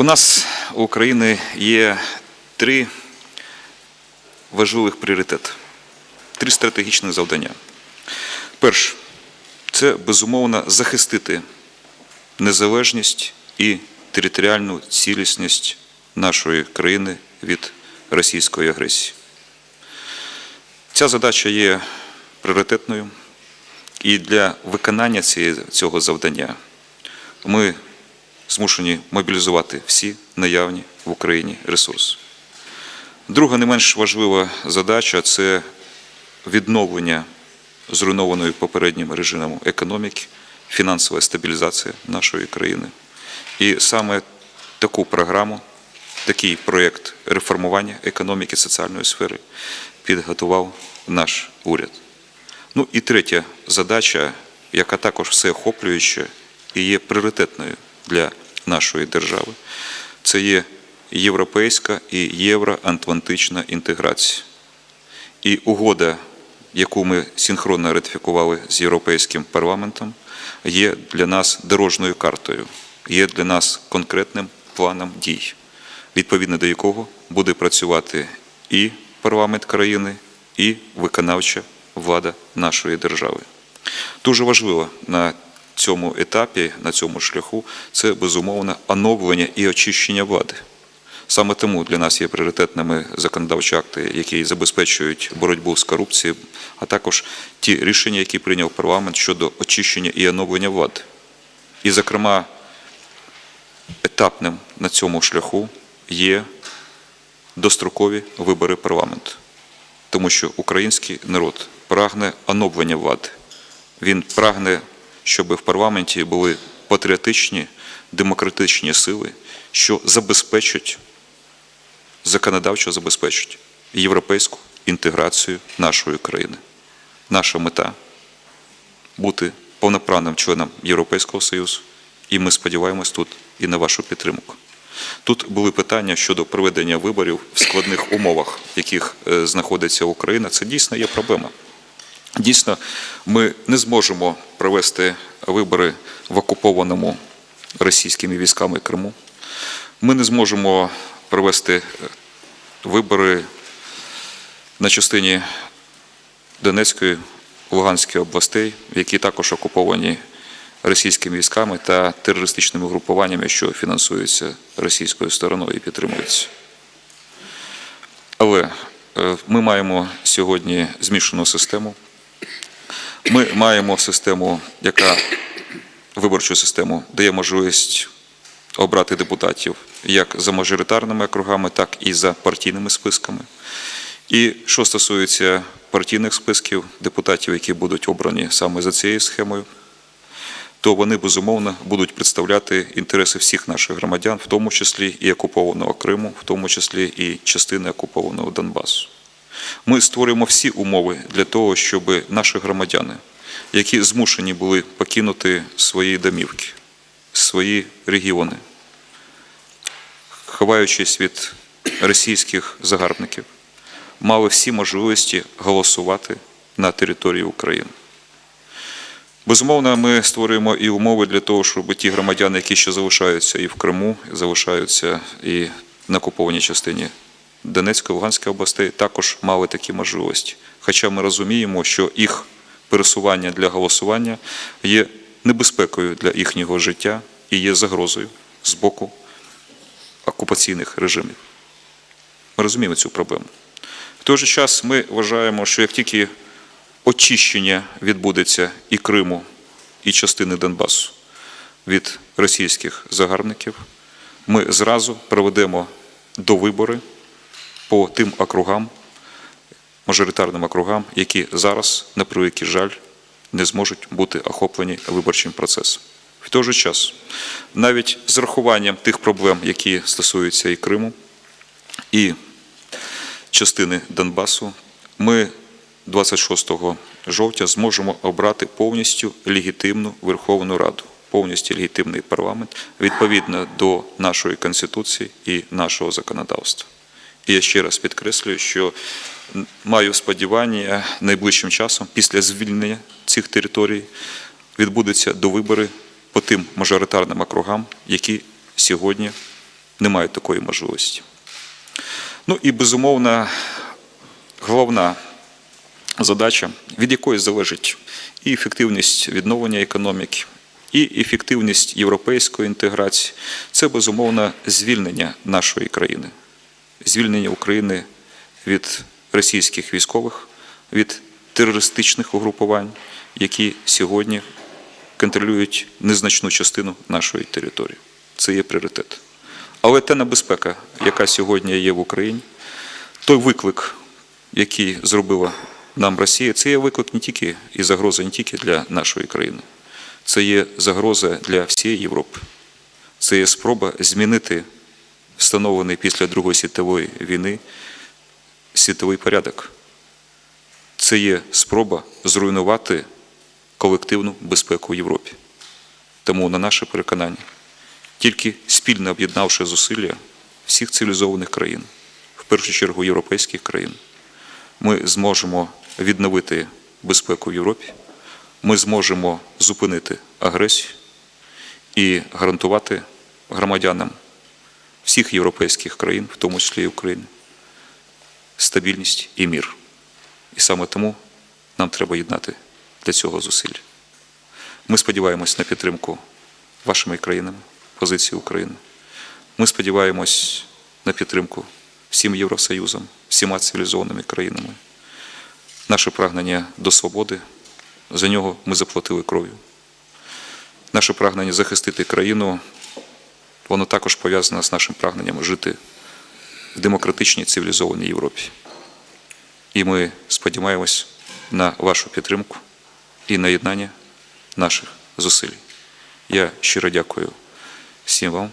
У нас у України є три важливих пріоритети, три стратегічних завдання. Перше це безумовно захистити незалежність і територіальну цілісність нашої країни від російської агресії. Ця задача є пріоритетною, і для виконання цього завдання ми змушені мобілізувати всі наявні в Україні ресурси. Друга не менш важлива задача це відновлення зруйнованої попереднім режимом економіки, фінансова стабілізація нашої країни. І саме таку програму, такий проєкт реформування економіки соціальної сфери підготував наш уряд. Ну і третя задача, яка також всеохоплююча і є пріоритетною для нашої держави, це є європейська і євроатлантична інтеграція. І угода, яку ми синхронно ратифікували з Європейським парламентом, є для нас дорожньою картою, є для нас конкретним планом дій, відповідно до якого буде працювати і парламент країни, і виконавча влада нашої держави. Дуже важливо на цьому етапі, на цьому шляху, це безумовно оновлення і очищення влади. Саме тому для нас є пріоритетними законодавчі акти, які забезпечують боротьбу з корупцією, а також ті рішення, які прийняв парламент щодо очищення і оновлення влади. І, зокрема, етапним на цьому шляху є дострокові вибори парламенту, тому що український народ прагне оновлення влади. Він прагне, щоб в парламенті були патріотичні, демократичні сили, що забезпечать законодавчо забезпечить європейську інтеграцію нашої країни. Наша мета бути повноправним членом Європейського Союзу, і ми сподіваємось тут і на вашу підтримку. Тут були питання щодо проведення виборів в складних умовах, в яких е, знаходиться Україна. Це дійсно є проблема. Дійсно, ми не зможемо провести вибори в окупованому російськими військами Криму. Ми не зможемо провести е, вибори на частині Донецької, Луганської областей, які також окуповані російськими військами та терористичними групуваннями, що фінансуються російською стороною і підтримуються. Але е, ми маємо сьогодні змішану систему. Ми маємо систему, яка виборчу систему дає можливість обрати депутатів як за мажоритарними округами, так і за партійними списками. І що стосується партійних списків депутатів, які будуть обрані саме за цією схемою, то вони безумовно будуть представляти інтереси всіх наших громадян, в тому числі і окупованого Криму, в тому числі і частини окупованого Донбасу. Ми створюємо всі умови для того, щоб наші громадяни, які змушені були покинути свої домівки, свої регіони, ховаючись від російських загарбників, мали всі можливості голосувати на території України. Безумовно, ми створюємо і умови для того, щоб ті громадяни, які ще залишаються і в Криму, залишаються і на окупованій частині Донецької, Луганської областей, також мали такі можливості. Хоча ми розуміємо, що їх пересування для голосування є небезпекою для їхнього життя і є загрозою з боку окупаційних режимів. Ми розуміємо цю проблему. В той же час ми вважаємо, що як тільки очищення відбудеться і Криму, і частини Донбасу від російських загарбників, ми зразу проведемо довибори по тим округам, мажоритарним округам, які зараз, на превеликий жаль, не зможуть бути охоплені виборчим процесом. В той же час, навіть з рахуванням тих проблем, які стосуються і Криму, і частини Донбасу, ми 26 жовтня зможемо обрати повністю легітимну Верховну Раду, повністю легітимний парламент відповідно до нашої Конституції і нашого законодавства. Я ще раз підкреслюю, що маю сподівання найближчим часом, після звільнення цих територій, відбудуться довибори по тим мажоритарним округам, які сьогодні не мають такої можливості. Ну і безумовно, головна задача, від якої залежить і ефективність відновлення економіки, і ефективність європейської інтеграції, це безумовно звільнення нашої країни, звільнення України від російських військових, від терористичних угрупувань, які сьогодні контролюють незначну частину нашої території. Це є пріоритет. Але та небезпека, яка сьогодні є в Україні, той виклик, який зробила нам Росія, це є виклик не тільки і загроза не тільки для нашої країни, це є загроза для всієї Європи. Це є спроба змінити встановлений після Другої світової війни світовий порядок. Це є спроба зруйнувати колективну безпеку в Європі. Тому, на наше переконання, тільки спільно об'єднавши зусилля всіх цивілізованих країн, в першу чергу європейських країн, ми зможемо відновити безпеку в Європі, ми зможемо зупинити агресію і гарантувати громадянам всіх європейських країн, в тому числі і України, стабільність і мір. І саме тому нам треба єднати для цього зусилля. Ми сподіваємось на підтримку вашими країнами, позиції України. Ми сподіваємось на підтримку всім Євросоюзом, всіма цивілізованими країнами. Наше прагнення до свободи, за нього ми заплатили кров'ю. Наше прагнення захистити країну, воно також пов'язане з нашим прагненням жити в демократичній цивілізованій Європі. І ми сподіваємось на вашу підтримку і на єднання наших зусиль. Я щиро дякую всім вам.